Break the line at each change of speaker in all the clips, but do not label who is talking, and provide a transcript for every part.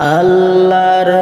আল্লাহর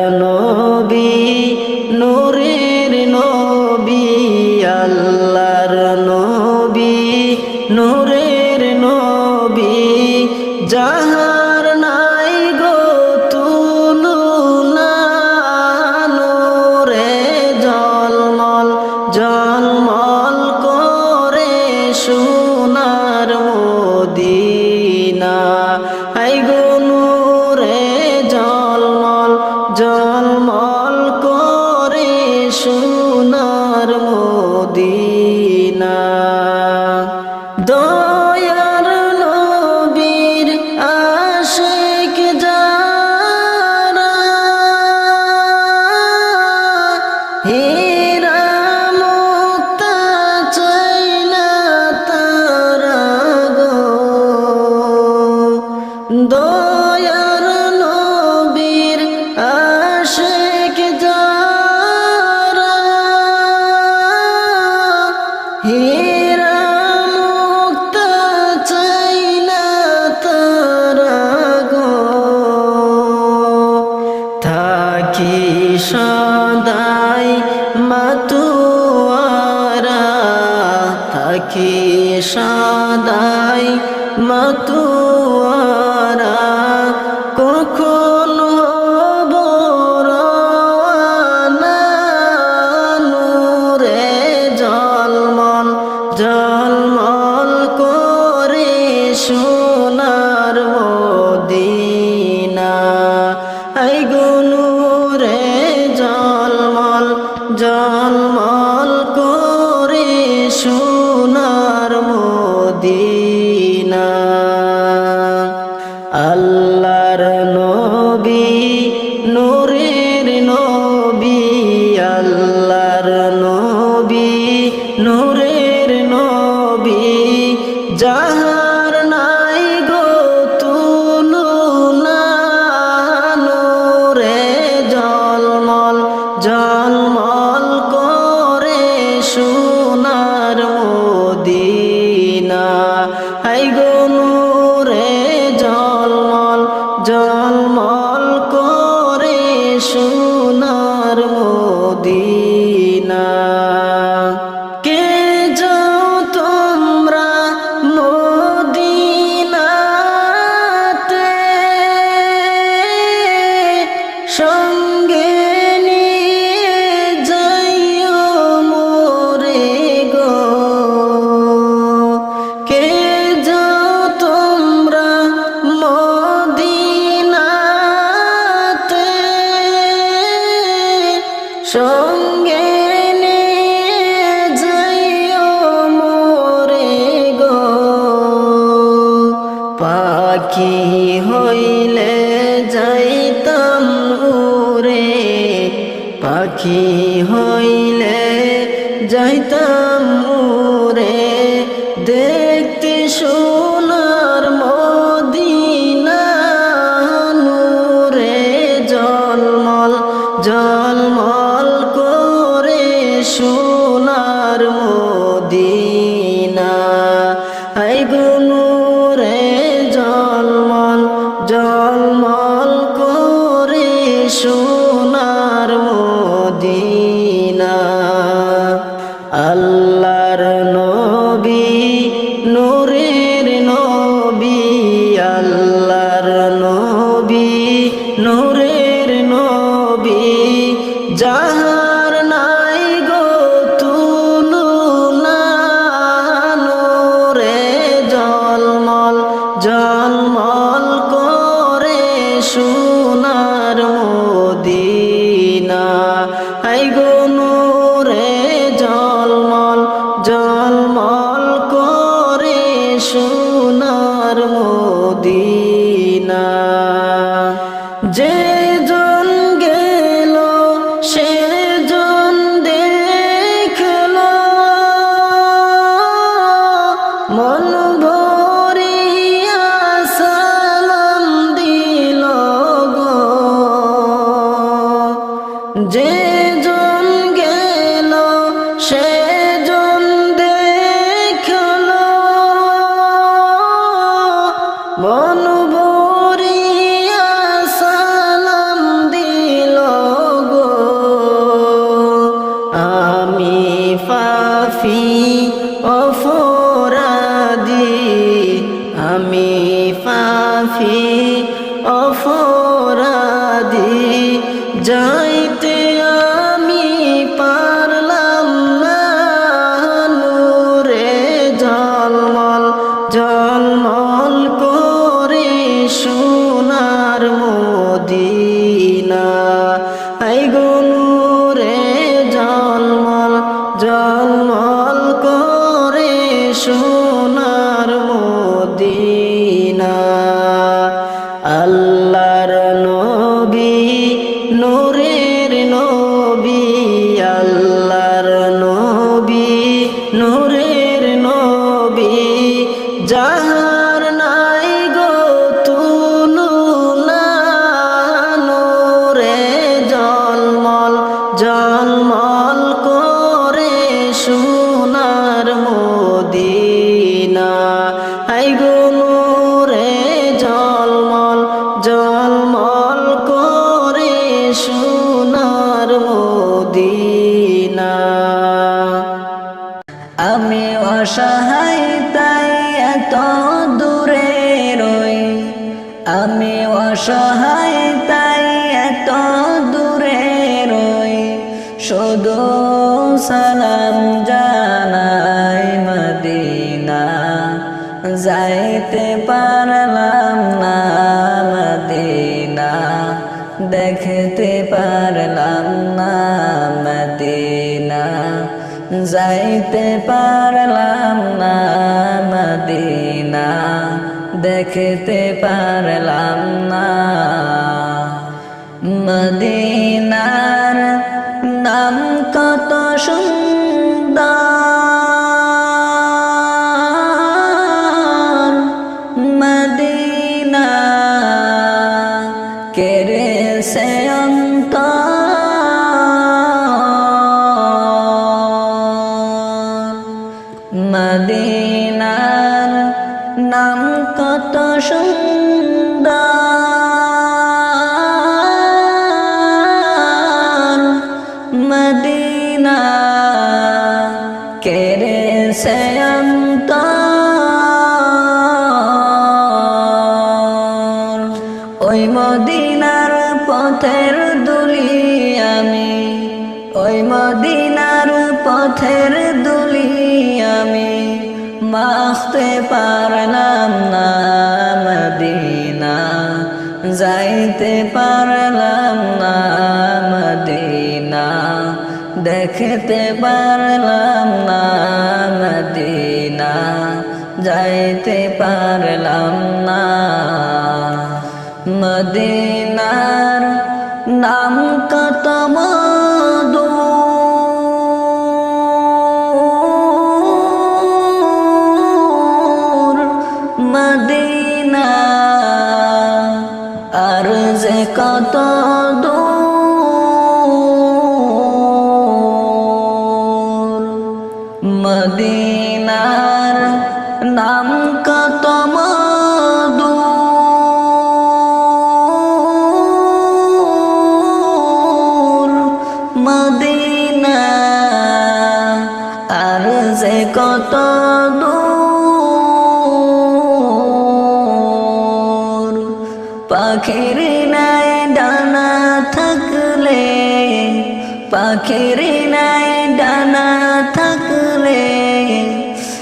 সঙ্গে
যাইতে পারলাম না মদিনা দেখতে পারলাম না। মদিনার নাম কত সুন্দর অন্তর ওই মদিনার পথের দুলি আমি ওই মদিনার পথের দুলি আমি মাখতে পারলাম না মদিনা, যাইতে পারলাম না মদিনা, দেখতে পারলাম যাইতে পারলাম না। মদিনার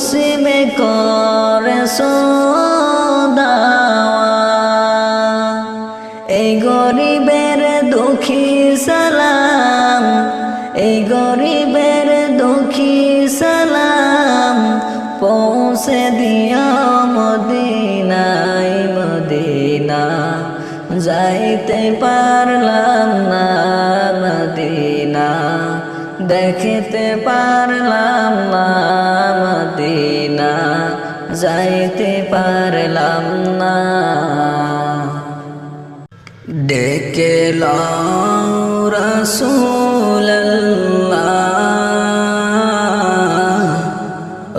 পশ্চিমে করে দাওয়া এই গরিবের দুঃখী সালাম, এই গরিবের দুঃখী সালাম, পৌঁছে দিও মদিনাই মদিনা, যাইতে পারলাম না মদিনা, দেখতে পারলাম যাইতে পারলাম না। ডেকে রসুল্লাহ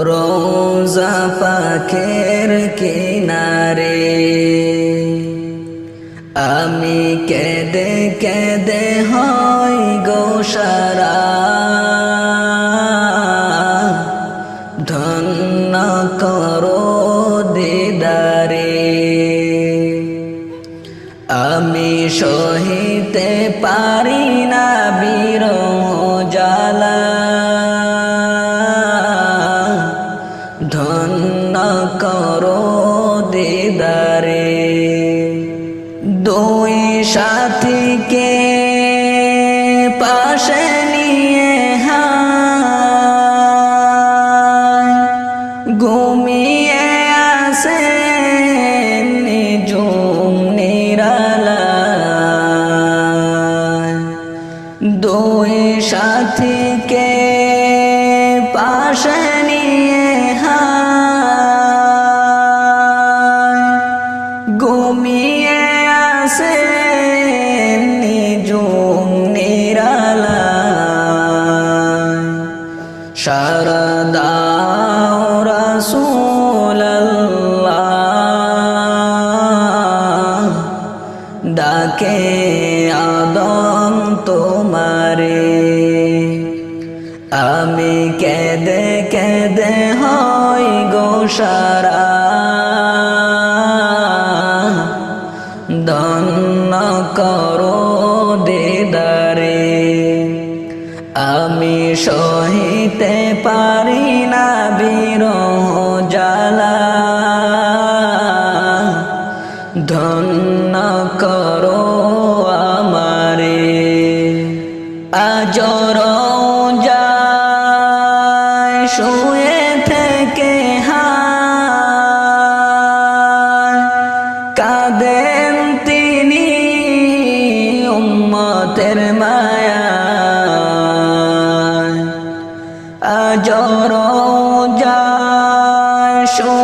রোজা পাখের কিনারে। আমি কেদে কেদে হয় গোসারা সহিতে পারি না বীর জালা ধন্য করো দিদারে, দুই সাথীকে পাশে নিয়ে হায়। ঘুমিয়ে আসে গোসারা দন্ন করো দেদারে। আমি সহিতে পারি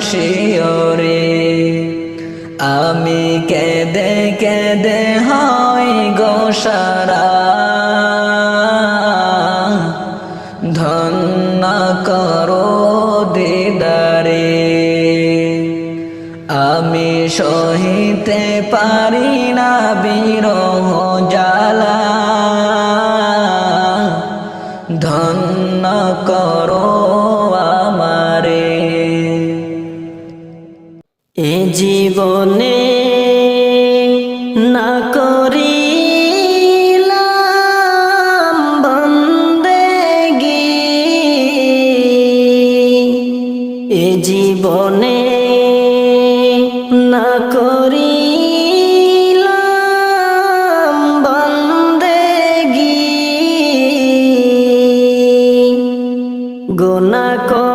শিয়রে আমি কেদে কেদে হয় গোসারা ধন্য করো দিদারে আমি সহিতে পারি না গুনা করে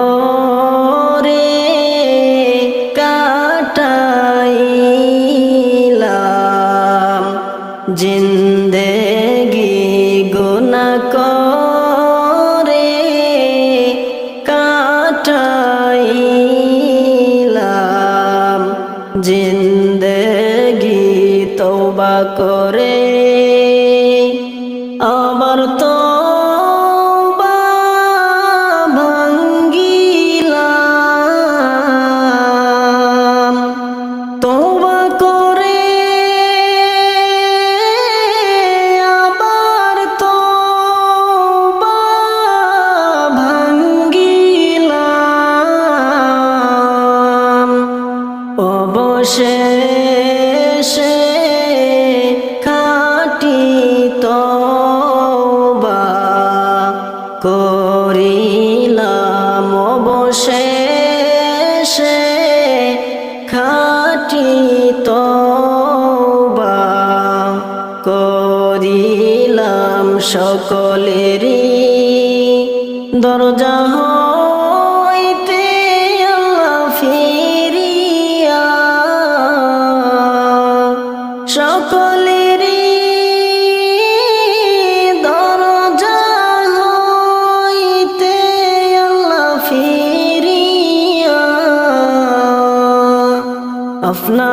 of love.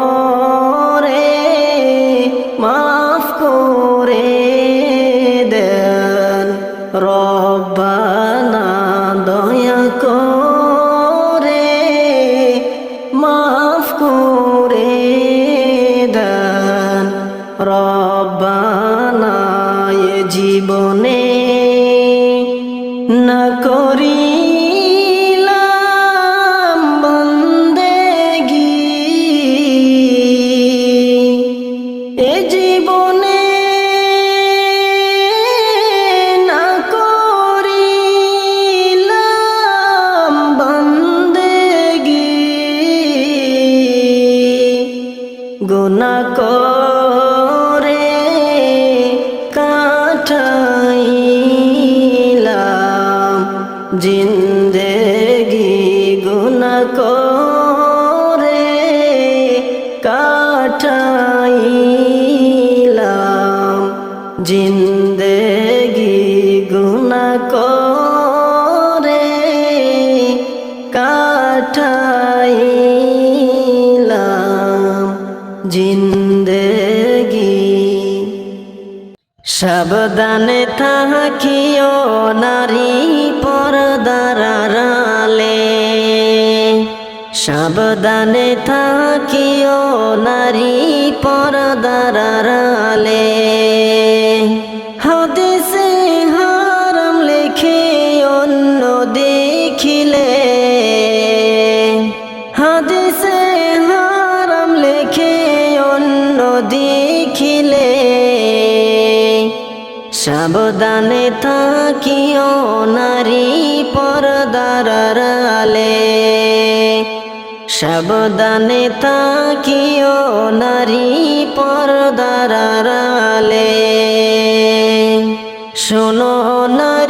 সাবধানে থাকিও নারী পরদারালে সাবধানে থাকিও নারী পরদারালে সাবধানে তাকিও নারী পরদারালে শোনো না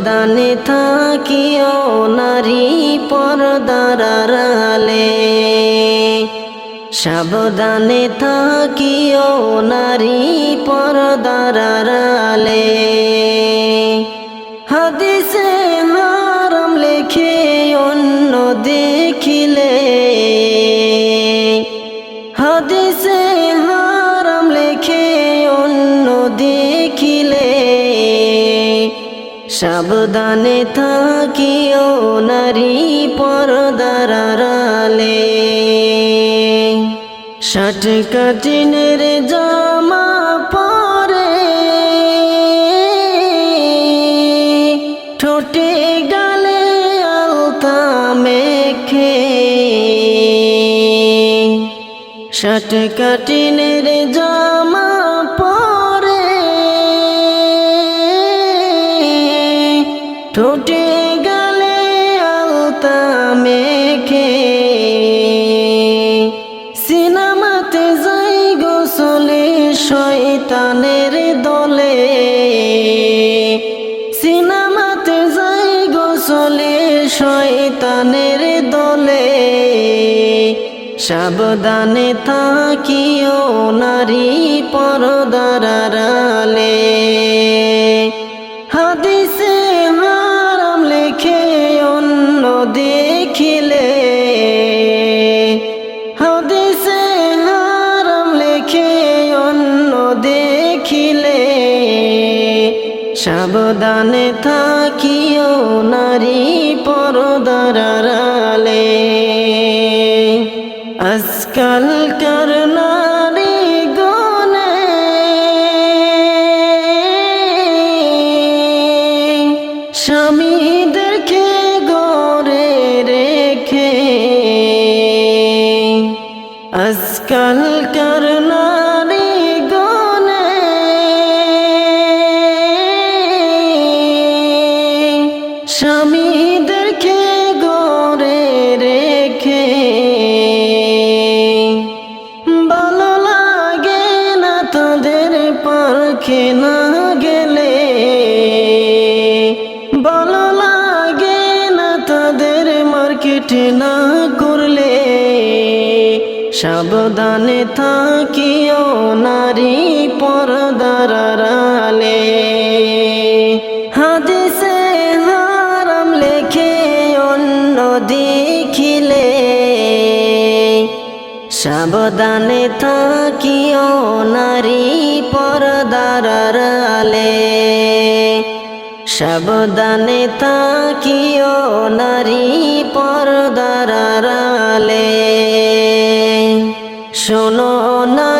সাবধানে থাকিও নারী পর্দার আড়ালে। সাবধানে থাকিও নারী পর্দার আড়ালে। হাদিসে হারাম লেখে অন্য দেখিলে সাবধানে থাকিও নারী পর্দার আড়ালে। ষাট কাটিনের জামা পরে ঠোঁটে গালে আলতা মেখে। ষাট কাটিনের সাবধানে থাকিও নারী পরদার আড়ালে। হাদিসে হারাম লেখে অন্য দেখিলে। হাদিসে হারাম লেখে অন্য দেখিলে। সাবধানে থাকিও নারী পরদার না করলে সাবধানে থাকিও নারী। সাবধানে থাকিও নারী পরদার আড়ালে। শোনো নারী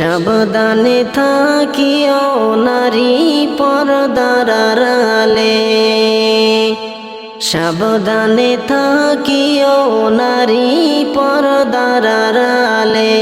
সাবধানে থাকিও নারী পরদারালে সাবধানে থাকিও নারী পরদারালে